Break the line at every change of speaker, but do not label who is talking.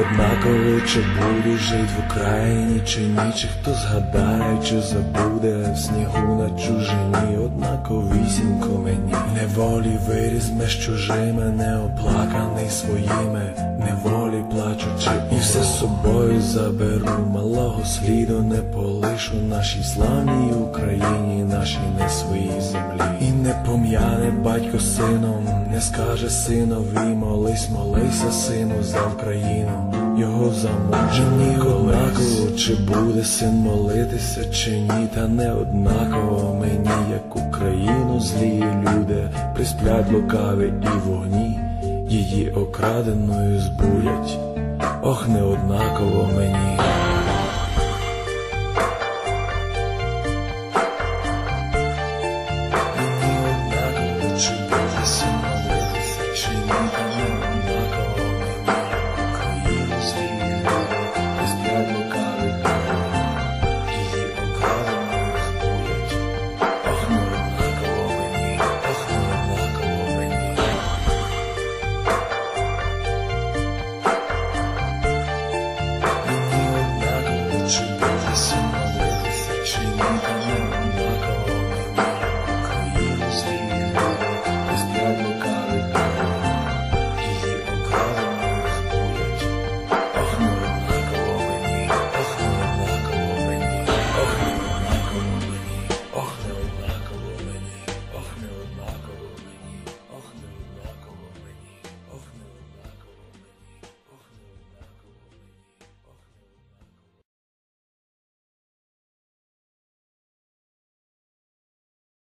однаково, чи буду жить в Україні, чи ні, чи хто згадає, чи забуде в снігу на чужині, однаковісінько мені. Неволі виріс меж чужими, неоплаканий своїми, неволі плачучи, і все з собою заберу, малого сліду не полишу нашій славній Україні, нашій не своїй землі. І не пом'яне батько сином, не скаже синові, молись, Молися, сину, за Україну, його замуджені однаково, Чи буде син молитися, чи ні, та не однаково мені, як Україну, злі люди присплять лукаві і вогні, її окраденою збурять, ох, не однаково мені. Чи